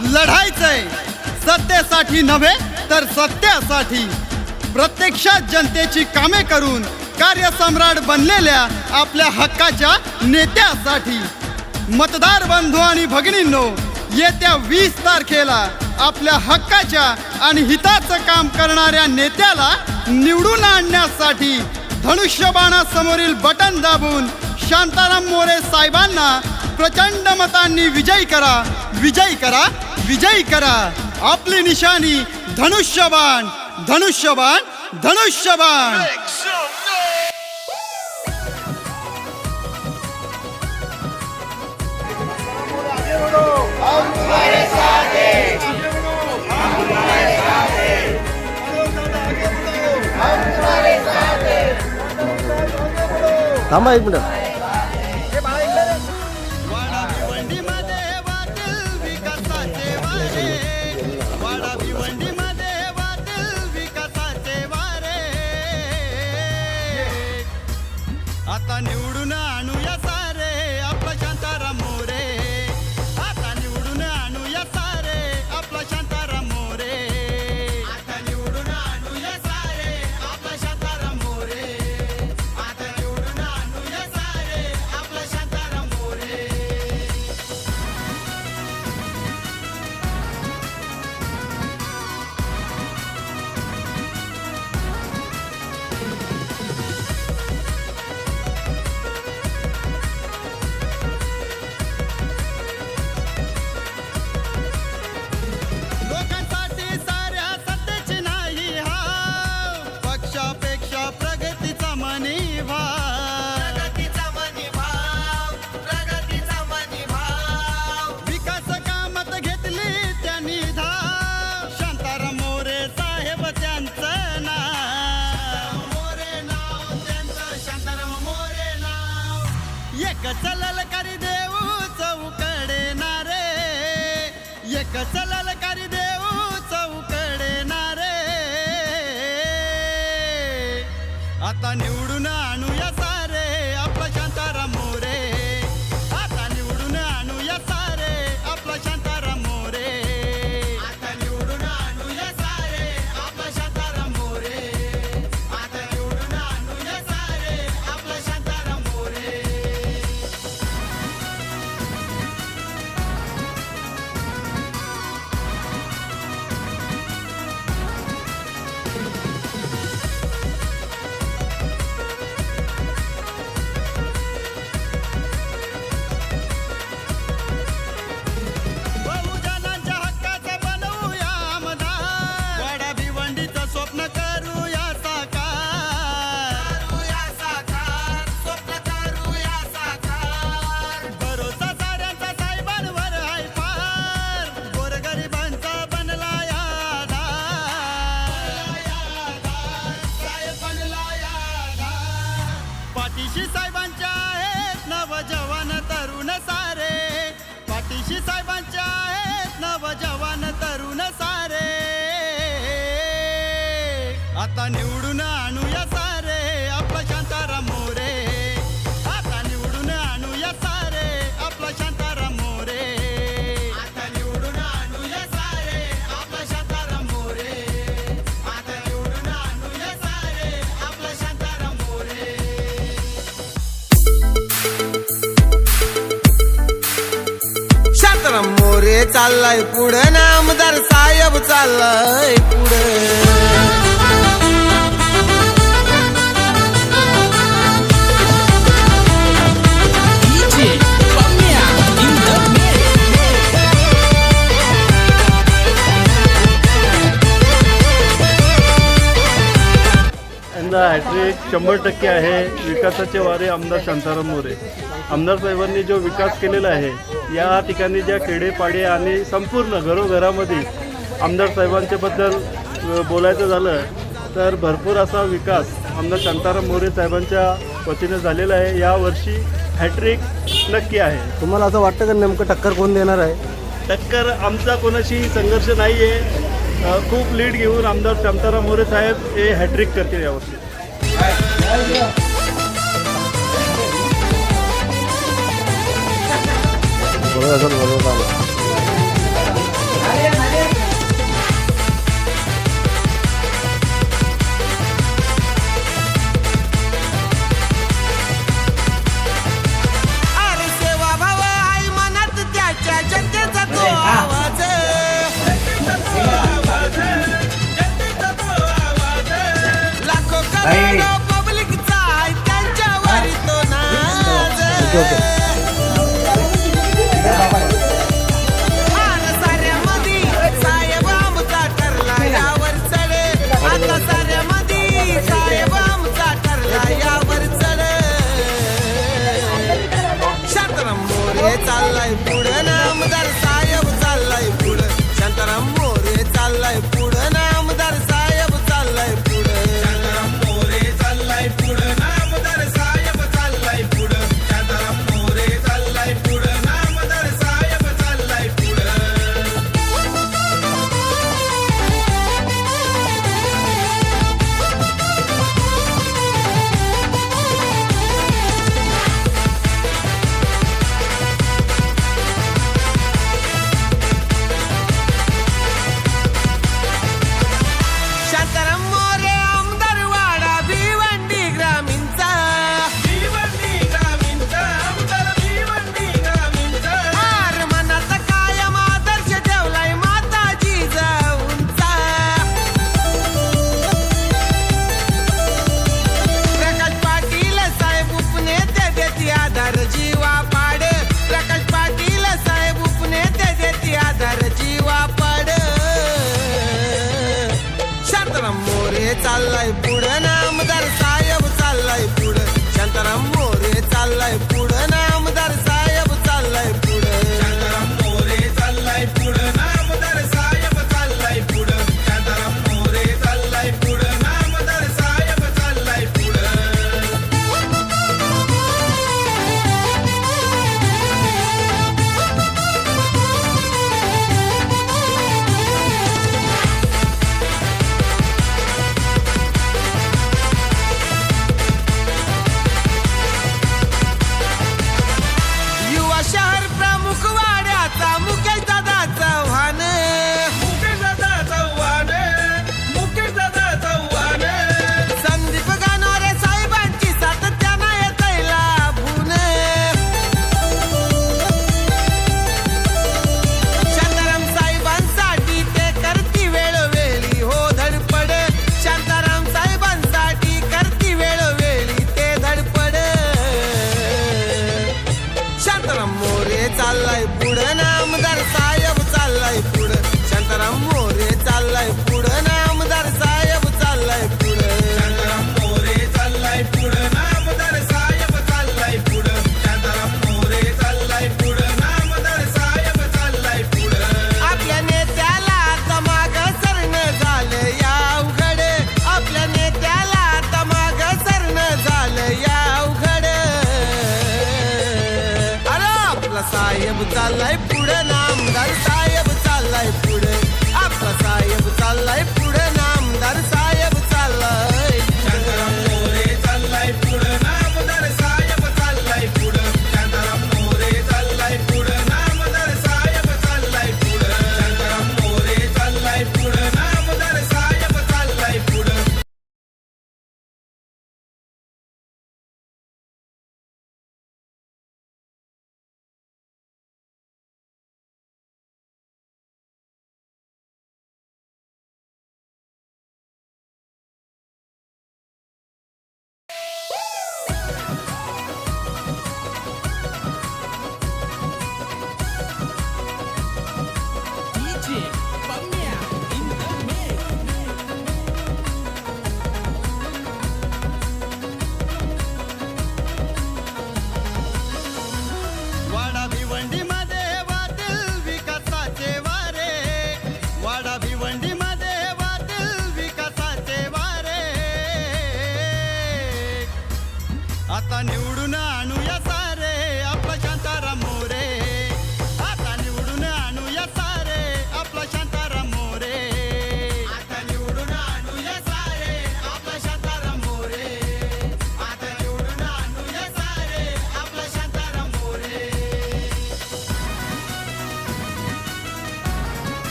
लढायचंय. सत्तेसाठी नव्हे तर सत्यासाठी. प्रत्यक्षात जनतेची कामे करून कार्यसम्राट बनलेल्या आपल्या हक्काच्या नेत्यासाठी. मतदार बंधू आणि भगिनींनो येत्या वीस तारखेला आपल्या हक्काच्या आणि हिताचं काम करणाऱ्या नेत्याला निवडून आणण्यासाठी धनुष्यबाणासमोरील बटन दाबून शांताराम मोरे साहेबांना प्रचंड मतांनी विजयी करा विजयी करा विजयी करा. आपली निशाणी धनुष्यबाण धनुष्यबाण धनुष्यबाण. थांबा एक मिनिट. आता निवडून आणूया आता निवडून आणूया सारे. आपला शांताराम मोरे. आता निवडून आणूया सारे. आपला शांताराम मोरे. आता निवडून आणूया सारे. आपला शांताराम मोरे. आता निवडून आणूया सारे. आपला शांताराम मोरे. शांताराम मोरे चाललाय पुढे. नामदार साहेब चाललाय पुढे. हॅट्रिक शंभर टक्के आहे. विकासाचे वारे आमदार शांताराम मोरे. आमदार साहेबांनी जो विकास केलेला आहे या ठिकाणी ज्या खेडेपाडे आणि संपूर्ण घरोघरामध्ये आमदार साहेबांच्या बद्दल अ, बोलायचं झालं तर भरपूर असा विकास आमदार शांताराम मोरे साहेबांच्या वतीने झालेला आहे. यावर्षी हॅट्रिक नक्की आहे. तुम्हाला असं वाटतं का नेमकं टक्कर कोण देणार आहे? टक्कर आमचा कोणाशी संघर्ष नाही आहे खूप लीड घेऊन आमदार शांताराम मोरे साहेब हे हॅट्रिक करतील यावर्षी 来一个我们有这 Starlight Buddha.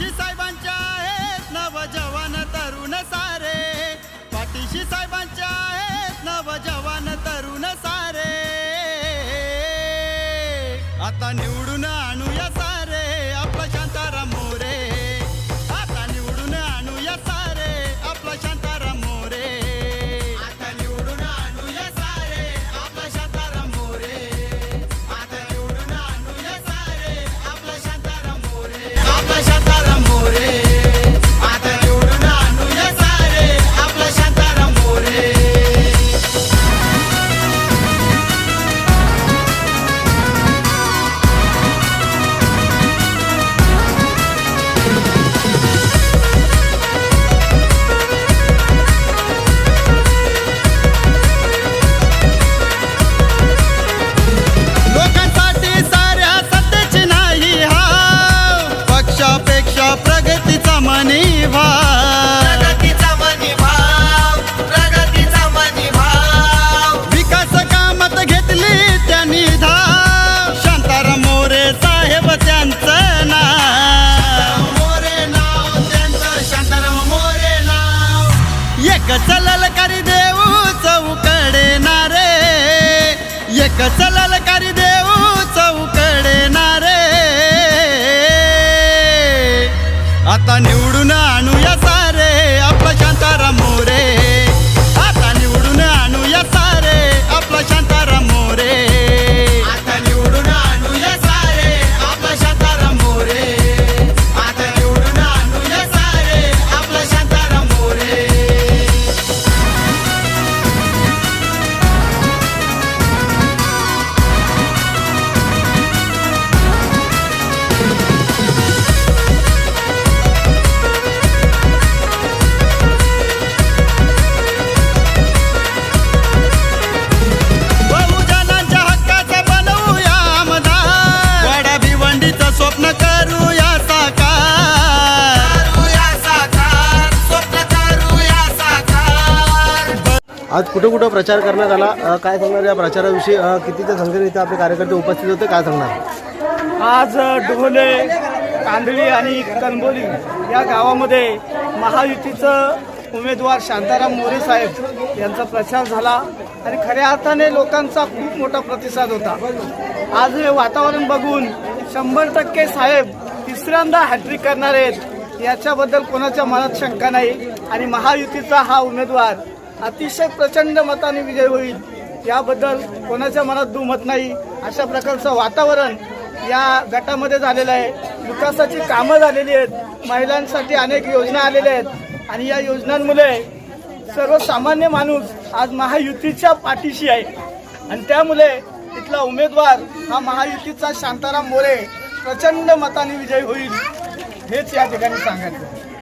पाठीशी साहेबांच्या आहेत नवजवान तरुण सारे. पाठीशी साहेबांच्या आहेत नवजवान तरुण सारे. आता निवडून आणूया म्हणजे एकच ललकारी देऊ चौकडे नारे? आता निवडून आणू आज कुठं कुठं प्रचार करण्यात आला? काय सांगणार या प्रचाराविषयी? कितीच्या संख्येने इथे आपले कार्यकर्ते उपस्थित होते? काय सांगणार? आज ढोले कांदळी आणि कणबोली या गावामध्ये महायुतीचं उमेदवार शांताराम मोरे साहेब यांचा प्रचार झाला आणि खऱ्या अर्थाने लोकांचा खूप मोठा प्रतिसाद होता. आज हे वातावरण बघून शंभर टक्के साहेब तिसऱ्यांदा हॅट्रिक करणार आहेत याच्याबद्दल कोणाच्या मनात शंका नाही आणि महायुतीचा हा उमेदवार अतिशय प्रचंड मताने विजय होईल. याबद्दल कोणाच्या मनात दुमत नाही. अशा प्रकारचं वातावरण या गटामध्ये झालेलं आहे. विकासाची कामं झालेली आहेत. महिलांसाठी अनेक योजना आलेल्या आहेत. आणि या योजनांमुळे सर्वसामान्य माणूस आज महायुतीच्या पाठीशी आहे. आणि त्यामुळे इथला उमेदवार हा महायुतीचा शांताराम मोरे प्रचंड मताने विजय होईल. हेच या ठिकाणी सांगायचं